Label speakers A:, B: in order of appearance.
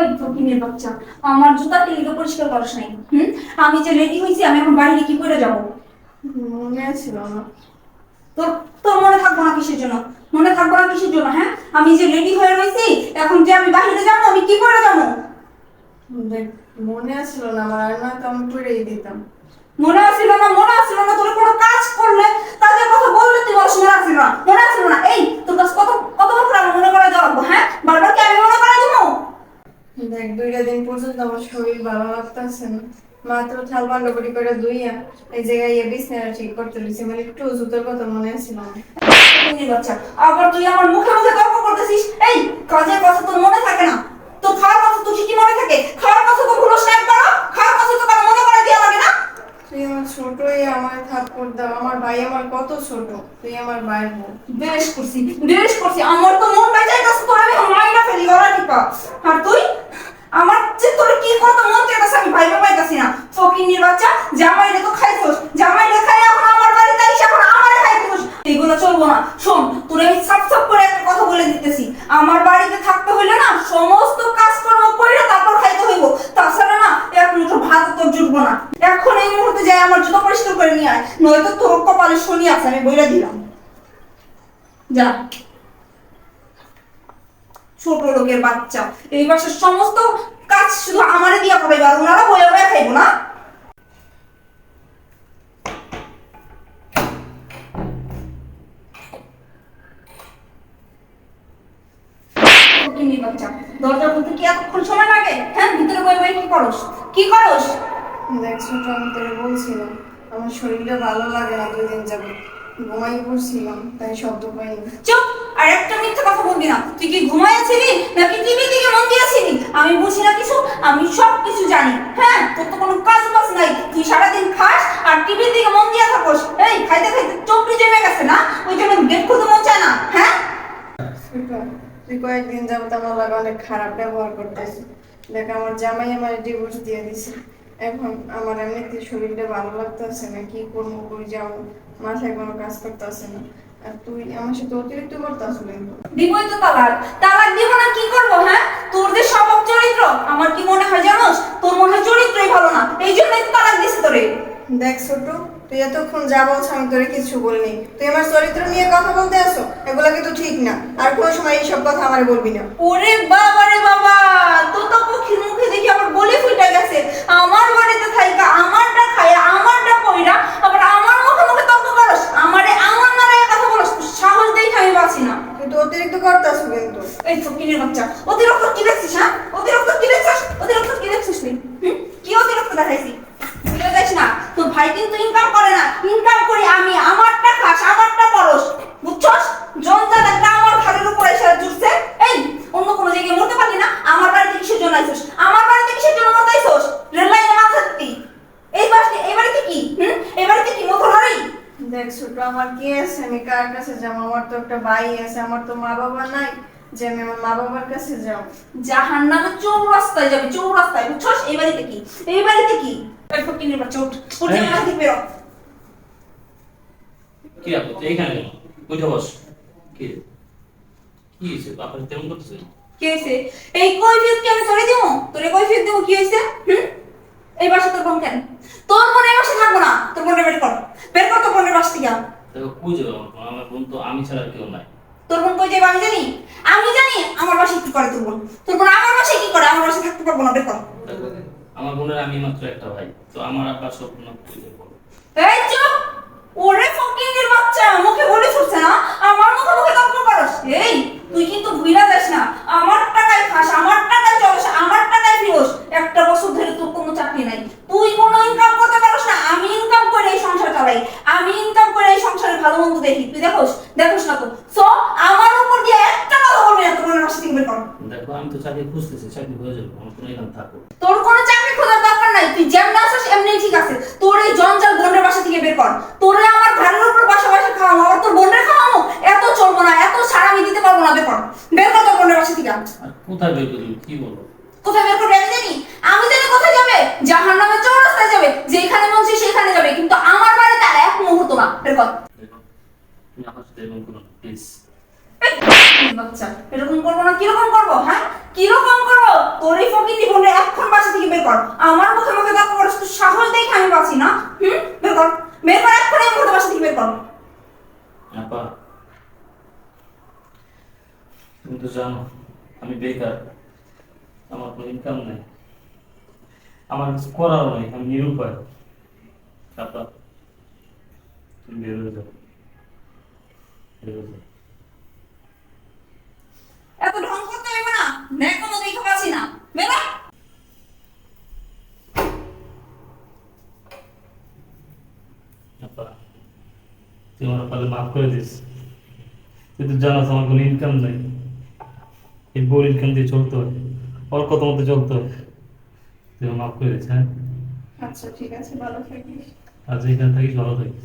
A: ওই ফকিনের বাচ্চা। আমার জুতা পরিষ্কার করস নাই। হুম? আমি যে রেডি হয়েছি আমি এখন বাইরে কি করে যাব?
B: মনে ছিল না।
A: তোর তোর মনে থাকব না কিসের জন্য? মনে থাকব না কিসের জন্য হ্যাঁ? আমি যে রেডি হয়ে রয়েছি এখন যে আমি বাইরে যাব আমি কি করে যাব?
B: মনে ছিল না আমার আর না তো আমি পড়েই দিতাম।
A: মনে মনে আসছিল না তোর কোনো কাজ করলে কাজের কথা বললে তুই বলছ মনে আসছিল না মনে আসছিল না এই তোর কাছে কত কত বছর আমি মনে করে দেওয়া লাগবো, হ্যাঁ বারবার কি আমি মনে করে দেবো
B: দেখ দুইটা দিন পর্যন্ত আমার শরীর ভালো মাত্র থাল বান্ডবড়ি করে দুইয়া এই জায়গায় ইয়ে বিছনাটা ঠিক করতে লিছি মানে একটু জুতোর কথা মনে ছিল না
A: বাচ্চা আবার তুই আমার মুখে মুখে তর্ক করতেছিস? এই কাজের কথা তোর মনে থাকে না? তো খাওয়ার কথা তুই কি মনে থাকে? খাওয়ার কথা তো ভুলোস না একবারও? খাওয়ার কথা তো কারও মনে করে দেওয়া লাগে না?
B: তুই আমার ছোটই আমার থাপ্পড় দাও আমার ভাই আমার কত ছোট তুই আমার ভাইয়ের বোন
A: বেশ করছি বেশ করছি আমার তো মন বাজায় গেছে তোর আমি মাইনা ফেলি গলা টিপা। আর তুই? আমার যে তোর কি কথা মন চাইতেছে আমি ভাইবা পাইতাছি না। ফকিন্নির বাচ্চা জামাই রে তো খাইছোস। জামাই রে খাই এখন আমার বাড়িতে এসে এখন আমারে খাইছোস। এগুলো চলবো না। শোন, তোর আমি সাপ সাপ করে একটা কথা বলে দিতেছি। আমার বাড়িতে থাকতে হইলে না, সমস্ত কাজ কাজকর্ম করে তারপর খাইতে হইব। তাছাড়া না, এক মুঠো ভাত তোর জুটবো না। এখন এই মুহূর্তে যাই আমার জুতো পরিষ্কার করে নিয়ে আয়। নয়তো তোর কপালে শনি আছে, আমি বইলা দিলাম। যা। ছোট লোকের বাচ্চা। এই বাসার সমস্ত কাজ শুধু আমারে দিয়া করাইবে আর ওনারা বইয়া বইয়া খাইবো না। দরজা খুলতে কি এতক্ষণ সময় লাগে? হ্যাঁ ভিতরে বই বই কি করস? কি করস?
B: দেখ ছোট আমি তোরে বলছিলাম আমার শরীরটা ভালো লাগে না দুই দিন যাবে ঘুমাই পড়ছিলাম তাই শব্দ পাইনি।
A: চুপ! একটা মিথ্যা কথা বলবি না। তুই কি ঘুমাইয়াছিলি নাকি টিভি দিকে মন দিয়েছিলি? আমি বুঝি না কিছু, আমি সব কিছু জানি। হ্যাঁ তোর তো কোনো কাজ বাজ নাই। তুই সারাদিন খাস আর টিভির দিকে মন দিয়ে থাকোস। এই, খাইতে খাইতে চোখটি জমে গেছে না? ওই জন্য গেট খুলতে মন চায় না হ্যাঁ?
B: তুই কয়েকদিন যাবত আমার লাগে অনেক খারাপ ব্যবহার করতেছিস। দেখ, আমার জামাই আমার ডিভোর্স দিয়ে দিছে। এখন আমার এমনিতে শরীরটা ভালো লাগতেছে না, কি করব, কই যাব? মাথায় কোনো কাজ করতেছে না। তুই আমার সাথে অতিরিক্ত করতেছ
A: দিবই তো তালাক। তালাক দিব না কি করব হ্যাঁ? তোর যে স্বভাব চরিত্র আমার কি মনে হয় জানোস? তোর মনে হয় চরিত্রই ভালো না। এই জন্যই তো তালাক দিছে তোরে।
B: দেখ ছোট তুই এতক্ষণ যা বলছ আমি তোরে কিছু বলিনি। তুই আমার চরিত্র নিয়ে কথা বলতে আসো এগুলো কিন্তু ঠিক না। আর কোনো সময় এইসব কথা আমার বলবি না।
A: ওরে বাবা রে বাবা তো তো পক্ষীর মুখে দেখি আমার বলে ফুটে গেছে আমার বাড়িতে থাইকা আমারটা খায় আমারটা কইরা আবার আমার মুখে মুখে তর্ক করস আমারে আমার নারায় কথা বলস তোর সাহস দেখে আমি বাঁচি না
B: কিন্তু অতিরিক্ত করতেছ কিন্তু
A: এই ফকিরের বাচ্চা অতিরিক্ত কি দেখছিস হ্যাঁ? অতিরিক্ত কি দেখছিস অতিরিক্ত কি দেখছিস তুই? কি অতিরিক্ত দেখাইছি? বুঝতে যাস না? তোর ভাই কিন্তু ইনকাম করে না। ইনকাম করি আমি। আমারটা খাস, আমারটা পরস বুঝছস? জঞ্জাল একটা আমার ঘরের উপর এসে জুটছে। এই, অন্য কোনো জায়গায় মরতে পারলি না? আমার বাড়িতে কিসের জন্য আইছস আমার বাড়িতে কিসের জন্য মরতে আইছস রেল লাইনে মাথা দিতি। এই বাড়িতে এই বাড়িতে কি? হুম? এই বাড়িতে কি মতো হারাই
B: দেখ ছোট, আমার কি আছে? আমি কার কাছে যাব? আমার তো একটা ভাই আছে, আমার তো মা বাবা নাই। যে আমি আমার মা বাবার কাছে যাও
A: জাহান নামে চৌরাস্তায় যাবে চৌরাস্তায় বুঝছস? এই বাড়িতে কি? এই বাড়িতে কি? এই ফকিনের বাচ্চা উঠ উঠ
C: হ্যাঁ।
A: থেকে বেরো।
C: কি আপু উঠে বস। কি? কি হয়েছে? আপনার তেমন করতেছে?
A: কি হয়েছে? এই কৈফিয়ত কি আমি তোরে দিব তোরে কৈফিয়ত দিব কি হয়েছে? হুম? এই বাসা তোর বোন কেন? তোর বোন এই বাসা থাকব না। তোর বোনের বের কর। বের কর তোর বোনের বাস থেকে
C: আমার বোন? তো আমি ছাড়া কেউ নাই।
A: যাবে আমি জানি আমি জানি আমার বাসায় কি করে তোর বোন তোর বোন আমার বাসায় কি করে? আমার বাসায় থাকতে পারব না বের কর।
C: আমার বোনের আমি মাত্র একটা ভাই তো আমার আব্বা সব না
A: এই চুপ ওরে ফকিংয়ের বাচ্চা মুখে বলে ফুটছে না আমার মুখে মুখে তর্ক করস এই তুই কিন্তু ভুইলা যাস না আমার টাকায় খাস আমার টাকায় চলস আমার টাকায় ফিরোস একটা বছর ধরে তোর কোনো চাকরি নাই তুই কোনো ইনকাম করতে পারস না আমি ইনকাম করে এই সংসার চালাই আমি ইনকাম করে এই সংসারে ভালো মন্দ দেখি তুই দেখোস দেখোস না তো সো আমার উপর দিয়ে একটা কথা বলবি না তোর মনের বাসা থেকে বের কর
C: দেখো আমি তো চাকরি খুঁজতেছি চাকরি হয়ে যাবে আমার কোনো এখানে থাকো
A: তোর কোনো চাকরি খোঁজার দরকার নাই তুই যেমন আসিস এমনি ঠিক আছে। তোর এই জঞ্জাল বোনের বাসা থেকে বের কর। তোরে আমার ঘরের উপর বাসা বাসা খাওয়াবো আবার তোর বোনের খাওয়াবো এত চলবো না এত ছাড়া আমি দিতে পারব না বের কর বের কর তোর বোনের বাসা থেকে।
C: আর কোথায় বের করবি কি বলো?
A: কোথায় বের করবে আমি জানি। আমি জানি কোথায় যাবে। জাহান নামে চৌরাস্তায় যাবে। যেখানে মন চায় সেখানে যাবে। কিন্তু আমার বাড়িতে আর এক মুহূর্ত না। বের কর।
C: তুমি আমার সাথে এরকম করো প্লিজ
A: বাচ্চা, এরকম করব না, কীরকম করব হ্যাঁ? কীরকম তোর এই কর। আমার মুখে মুখে তুই সাহস দেখে আমি বাঁচি না। হুম? বের কর। বের কর মুহূর্তে বাসা থেকে বের কর।
C: আপা, তুমি তো জানো, আমি বেকার। আমার কোনো ইনকাম নেই। আমার কিছু করার নেই, আমি নিরুপায়। আপা, তুমি বের হয়ে যাও। বের হয়ে যাও
A: এত ঢং করতে হবে না দেখ কোনো দেখে পাচ্ছি না বেরো
C: আপা তুই আমার পালে মাফ করে দিস। তুই তো জানাস আমার কোনো ইনকাম নেই। এই বোর ইনকাম দিয়ে চলতে হয়। ওর কত মতো চলতে হয়। তুই মাফ করে দিস হ্যাঁ?
B: আচ্ছা ঠিক আছে ভালো থাকিস।
C: আজ এখানে থাকিস ভালো থাকিস।